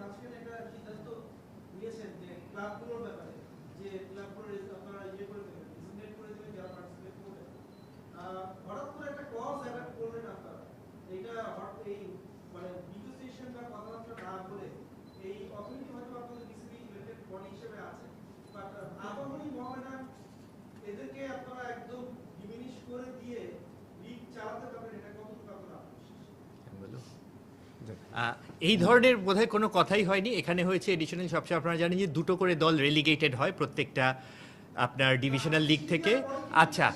মাঝখানে একটা সিদ্ধান্ত নিয়েছেন যে ক্লাবগুলোর ব্যাপারে, যে ক্লাবগুলো আপনারা ইয়ে করে দেবেন ডিসিপ্লিন করে দেবেন, যারা পার্টিসিপেট করবে হঠাৎ করে একটা ক্লজ অ্যাড করলেন আপনারা। হঠাৎ এই মানে নেগোসিয়েশন বা কথাবার্তা না বলে এই অথরিটি হয়তো আপনাদের ডিসিপি ইলেক্টেড বডি হিসেবে আছে। বাট আবাহনী মোহামেডান এদেরকে আপনারা একদম ডিমিনিশ করে দিয়ে লিগ চালাতে পারবেন, এটা এই ধরনের বোধহয় কোনো কথাই হয়নি। এখানে হয়েছে এডিশনাল সবসময় আপনারা জানেন যে দুটো করে দল রেলিগেটেড হয় প্রত্যেকটা আপনার ডিভিশনাল লিগ থেকে। আচ্ছা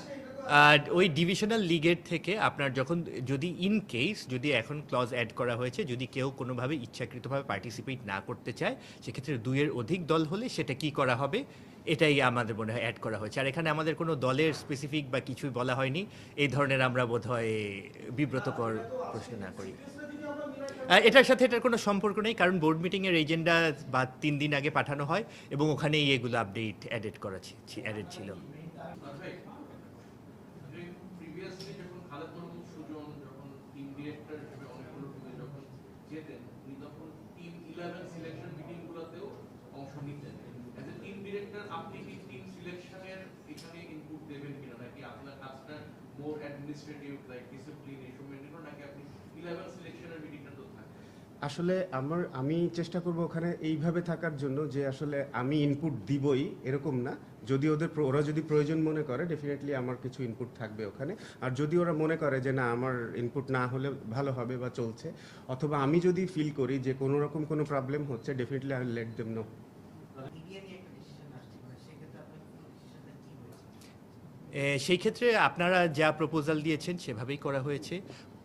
ওই ডিভিশনাল লিগের থেকে আপনার যখন যদি ইন কেস যদি এখন ক্লজ অ্যাড করা হয়েছে, যদি কেউ কোনোভাবে ইচ্ছাকৃতভাবে পার্টিসিপেট না করতে চায়, সেক্ষেত্রে দুইয়ের অধিক দল হলে সেটা কি করা হবে? এটাই আমাদের মনে হয় অ্যাড করা হয়েছে। আর এখানে আমাদের কোনো দলের স্পেসিফিক বা কিছুই বলা হয়নি। এই ধরনের আমরা বোধহয় বিব্রতকর প্রশ্ন না করি। এটার সাথে এটার কোনো সম্পর্ক নেই, কারণ বোর্ড মিটিংয়ের এজেন্ডা বা তিন দিন আগে পাঠানো হয় এবং ওখানেই এগুলো আপডেট অ্যাডেড করা অ্যাডেড ছিল আপনি কি টিম সিলেকশনের এখানে ইনপুট দেবেন কিনা নাকি আপনার কাজটা মোর অ্যাডমিনিস্ট্রেটিভ লাইক ডিসিপ্লিন এইসব মেনটেন নাকি আপনি ইলেভেন সিলেকশনের মিটিংটা আসলে আমার আমি চেষ্টা করব ওখানে এইভাবে থাকার জন্য যে আসলে আমি ইনপুট দিবই এরকম না। যদি ওদের ওরা যদি প্রয়োজন মনে করে ডেফিনেটলি আমার কিছু ইনপুট থাকবে ওখানে। আর যদি ওরা মনে করে যে না আমার ইনপুট না হলে ভালো হবে বা চলছে অথবা আমি যদি ফিল করি যে কোনো রকম কোনো প্রবলেম হচ্ছে definitely I let them know সেই ক্ষেত্রে আপনারা যা প্রপোজাল দিয়েছেন সেভাবেই করা হয়েছে।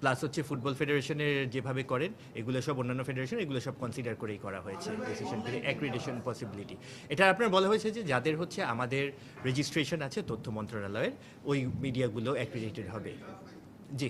প্লাস হচ্ছে ফুটবল ফেডারেশনের যেভাবে করেন, এগুলো সব অন্যান্য ফেডারেশন এগুলো সব কনসিডার করেই করা হয়েছে ডিসিশন করে অ্যাক্রিডেশন পসিবিলিটি এটা আপনার বলা হয়েছে যে যাদের হচ্ছে আমাদের রেজিস্ট্রেশন আছে তথ্য মন্ত্রণালয়ের, ওই মিডিয়াগুলো অ্যাক্রিডেটেড হবে। জি।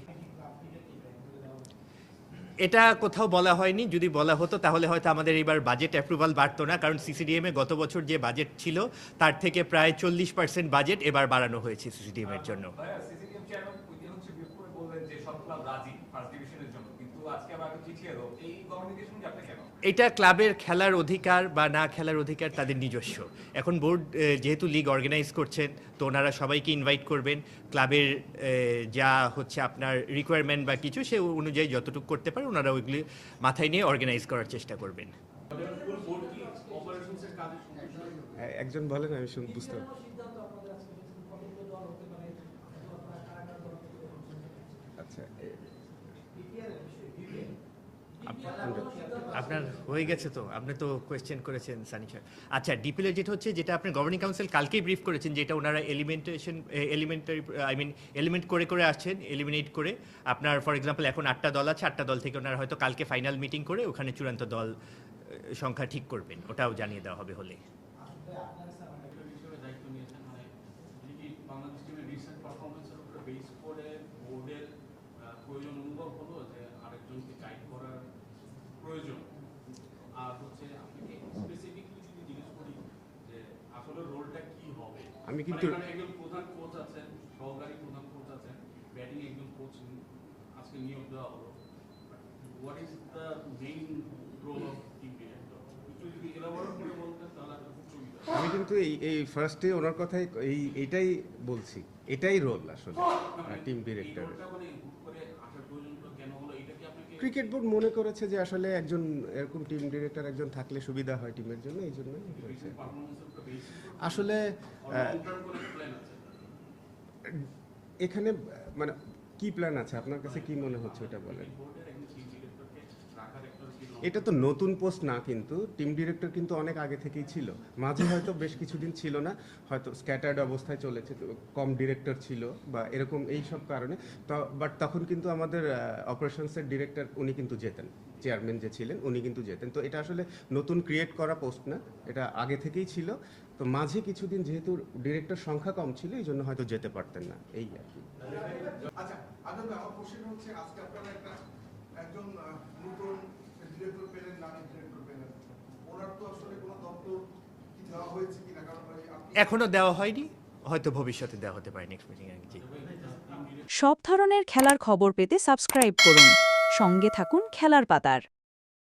এটা কোথাও বলা হয়নি, যদি বলা হতো তাহলে হয়তো আমাদের এবার বাজেট অ্যাপ্রুভাল বাড়তো না, কারণ সিসিডিএম গত বছর যে বাজেট ছিল, তার থেকে প্রায় চল্লিশ পার্সেন্ট বাজেট এবার বাড়ানো হয়েছে সিসিডিএমের জন্য সিসিটিএম চেয়ারম্যান ওই দিন হচ্ছে বিপক্ষে বললেন যে সব ক্লাব রাজি ফার্স্ট ডিভিশনের জন্য। কিন্তু আজকে আবার চিঠি এলো এই কমিউনিকেশন গ্যাপটা কেন? এটা ক্লাবের খেলার অধিকার বা না খেলার অধিকার তাদের নিজস্ব। এখন বোর্ড যেহেতু লিগ অর্গানাইজ করছেন তো ওনারা সবাইকে ইনভাইট করবেন। ক্লাবের যা হচ্ছে আপনার রিকোয়ারমেন্ট বা কিছু সে অনুযায়ী যতটুকু করতে পারে ওনারা ওইগুলি মাথায় নিয়ে অর্গানাইজ করার চেষ্টা করবেন। সন্তুষ্ট একজন বলেন আমি শুন বুঝতে আচ্ছা আপনার হয়ে গেছে তো আপনি তো কোয়েশ্চেন করেছেন সানি স্যার। আচ্ছা ডিপিএল যেটা হচ্ছে যেটা আপনি গভর্নিং কাউন্সিল কালকেই ব্রিফ করেছেন যেটা ওনারা implementation elementary I mean element করে করে আসছেন এলিমিনেট করে আপনার ফর এক্সাম্পল এখন আটটা দল আছে আটটা দল থেকে ওনারা হয়তো কালকে ফাইনাল মিটিং করে ওখানে চূড়ান্ত দল সংখ্যা ঠিক করবেন ওটাও জানিয়ে দেওয়া হবে হলে। একটা বিষয়ে দায়িত্ব নিয়েছেন মানে কি বাংলাদেশ টিমের রিসেন্ট পারফরমেন্সের উপরে বেস করে বোর্ডের আহ, প্রয়োজন অনুভব হলো যে আরেকজনকে গাইড করার প্রয়োজন। আর হচ্ছে আপনি কি স্পেসিফিকলি যদি জিজ্ঞেস করি যে আসলে রোলটা কি হবে? আমি মানে কিন্তু- একজন প্রধান কোচ আছেন সহকারী প্রধান কোচ আছেন ব্যাটিং একজন কোচ আজকে নিয়োগ দেওয়া হলো। What is the main role of team director একটু যদি এলাবোরেট করে বলতেন তাহলে একটা খুব সুবিধা হতো। আমি কিন্তু এই এই ফার্স্টে ওনার কথাই এই এটাই বলছি। এটাই রোল আসলে টিম ডিরেক্টর এই রোলটা মানে হুট করে আসার প্রয়োজনটা কেন হলো এটা কি আপনাকে ক্রিকেট বোর্ড মনে করেছে যে আসলে একজন এরকম টিম ডিরেক্টর একজন থাকলে সুবিধা হয় টিমের জন্য, এই বেস আসলে এখানে মানে কি প্ল্যান আছে? আপনার কাছে কি মনে হচ্ছে ওটা বলেন বোর্ডের একজন চিফ ডিরেক্টরকে রাখার একটা কি এটা তো নতুন পোস্ট না কিন্তু টিম ডিরেক্টর কিন্তু অনেক আগে থেকেই ছিল। মাঝে হয়তো বেশ কিছুদিন ছিল না, হয়তো স্ক্যাটার্ড অবস্থায় চলেছে কম ডিরেক্টর ছিল বা এরকম এই সব কারণে। বাট তখন কিন্তু আমাদের অপারেশনসের ডিরেক্টর উনি কিন্তু যেতেন চেয়ারম্যান যে ছিলেন উনি কিন্তু যেতেন। তো এটা আসলে নতুন ক্রিয়েট করা পোস্ট না, এটা আগে থেকেই ছিল। তো মাঝে কিছুদিন যেহেতু ডিরেক্টর সংখ্যা কম ছিল, এই জন্য হয়তো যেতে পারতেন না, এই আর কি। আচ্ছা আমার কোশ্চেন হচ্ছে, আজকে আপনারা একজন নতুন ডিরেক্টর পেলেন না ডিরেক্টর পেলেন ওনার তো আসলে কোনো দপ্তর কি দেওয়া হয়েছে কিনা? কারণ এখনও দেওয়া হয়নি। হয়তো ভবিষ্যতে দেওয়া হতে পারে নেক্সট মিটিং জি। সব ধরনের খেলার খবর পেতে সাবস্ক্রাইব করুন। সঙ্গে থাকুন খেলার পাতার।